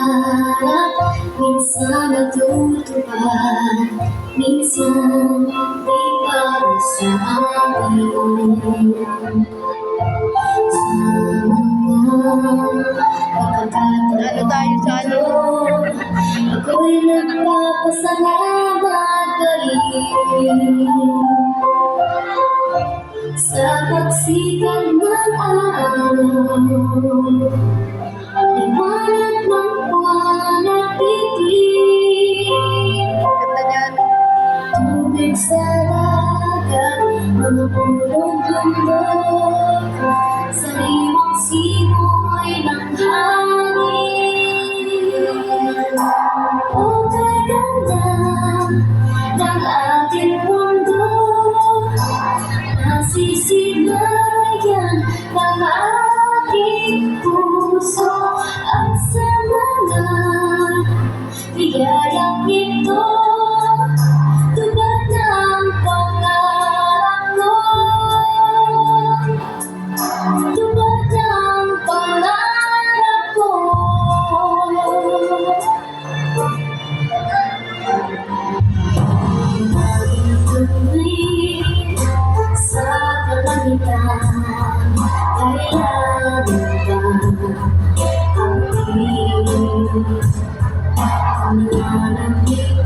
Pangarap Minsan natutupad Minsan di para sa akin Sa mga pagkakataon Ano tayo sa ano? Ako'y nagpapasalamat pa rin Sa pagsikat ng araw Liwanag ng buwan at pitig Ganda niyan. Tubig sa dagat, mga pulong bundok Sariwang simoy ng hangin O kaganda ng ating mundo Nasisilayan I'm gonna be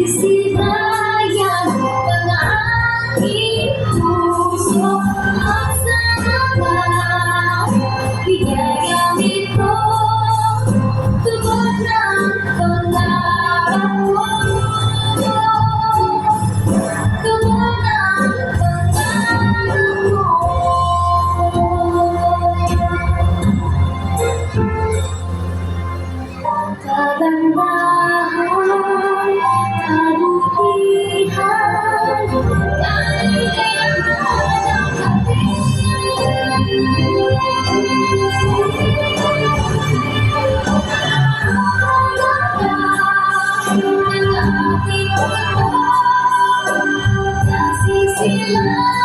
Nasisilayan ng aking puso At sa mga bigayang ito. Tubod ng pangarap Thank you.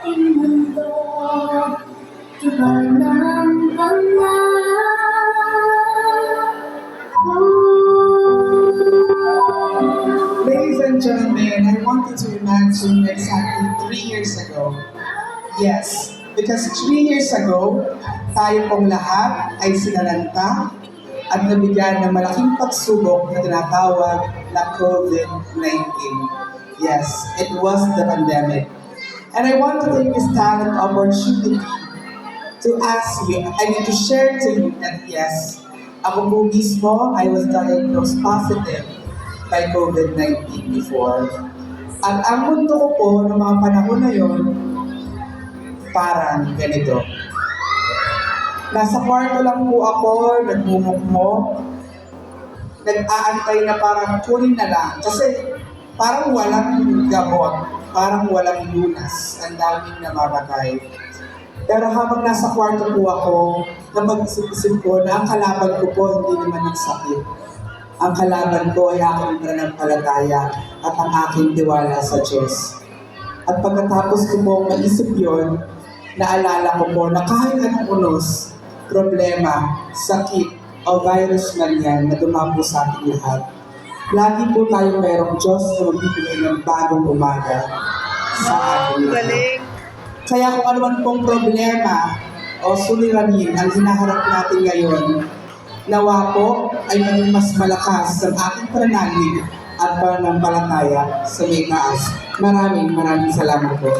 Ating mundo Iba ng pangarap Ladies and gentlemen, I want you to imagine exactly three years ago. Yes, because three years ago, tayo pong lahat ay sinalanta at nabigyan ng malaking pagsubok na tinatawag na COVID-19. Yes, it was the pandemic. And I want to take this talent opportunity to ask you, I mean to share to you that yes, ako po mismo, I was diagnosed positive by COVID-19 before. At ang mundo ko po noong mga panahon na yon, parang ganito. Nasa kwarto lang po ako, nagmumukmo, nag-aantay na parang kunin na lang. Kasi parang walang gamot, parang walang lunas, ang daming namamatay. Pero habang nasa kwarto po ako, napag-isip-isip ko na ang kalaban ko po hindi naman ang sakit. Ang kalaban ko ay aking pananampalataya at ang aking tiwala sa Diyos. At pagkatapos ko po maisip yon, naalala ko po na kahit anong unos, problema, sakit, o virus man yan na dumapo sa ating lahat, lagi po tayo mayroong Diyos na magbibigay ng bagong umaga sa ating lahat. Galing. Kaya kung ano man pong problema o suliranin ang hinaharap natin ngayon, nawa po ay maging mas malakas ang ating pananalig at pananampalataya sa may taas. Maraming maraming salamat po.